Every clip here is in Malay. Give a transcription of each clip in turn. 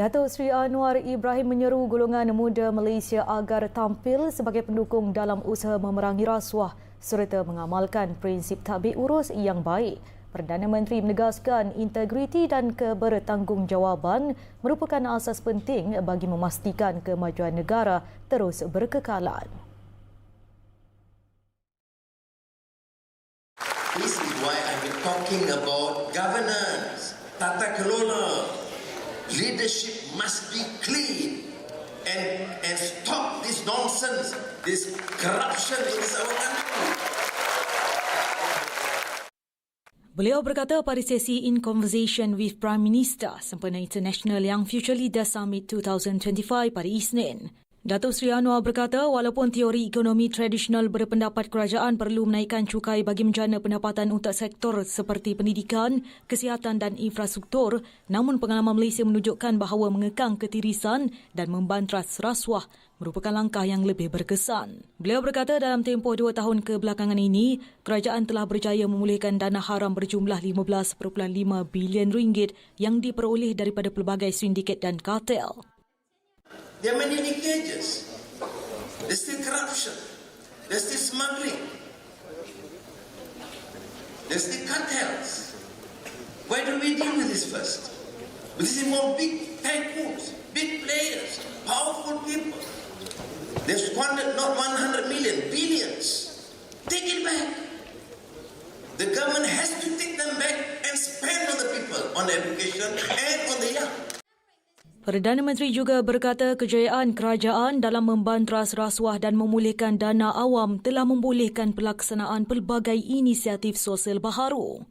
Datuk Seri Anwar Ibrahim menyeru golongan muda Malaysia agar tampil sebagai pendukung dalam usaha memerangi rasuah serta mengamalkan prinsip tabik urus yang baik. Perdana Menteri menegaskan integriti dan kebertanggungjawaban merupakan asas penting bagi memastikan kemajuan negara terus berkekalan. This is why I've been talking about governance, tata kelola. Leadership must be clean and, and stop this nonsense, this corruption in our country. Beliau berkata pada sesi In Conversation with Prime Minister sempena International Young Future Leader Summit 2025 pada Isnin. Datuk Seri Anwar berkata walaupun teori ekonomi tradisional berpendapat kerajaan perlu menaikkan cukai bagi menjana pendapatan untuk sektor seperti pendidikan, kesihatan dan infrastruktur, namun pengalaman Malaysia menunjukkan bahawa mengekang ketirisan dan membantras rasuah merupakan langkah yang lebih berkesan. Beliau berkata dalam tempoh dua tahun kebelakangan ini, kerajaan telah berjaya memulihkan dana haram berjumlah 15.5 bilion ringgit yang diperoleh daripada pelbagai sindiket dan kartel. There are many leakages. There's still corruption. There's still smuggling. There's still cartels. Why don't we deal with this first? This involves big tycoons, big players, powerful people. They've squandered not 100 million, billions. Take it back. The government has to take them back and spend on the people, on education and on. Perdana Menteri juga berkata kejayaan kerajaan dalam membantras rasuah dan memulihkan dana awam telah membolehkan pelaksanaan pelbagai inisiatif sosial baharu.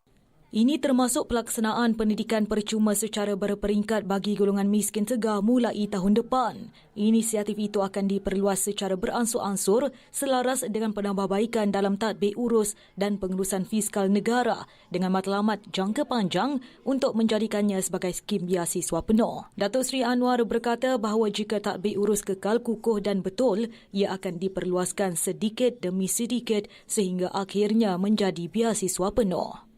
Ini termasuk pelaksanaan pendidikan percuma secara berperingkat bagi golongan miskin tegar mulai tahun depan. Inisiatif itu akan diperluas secara beransur-ansur selaras dengan penambahbaikan dalam tadbir urus dan pengurusan fiskal negara dengan matlamat jangka panjang untuk menjadikannya sebagai skim biasiswa penuh. Datuk Seri Anwar berkata bahawa jika tadbir urus kekal kukuh dan betul, ia akan diperluaskan sedikit demi sedikit sehingga akhirnya menjadi biasiswa penuh.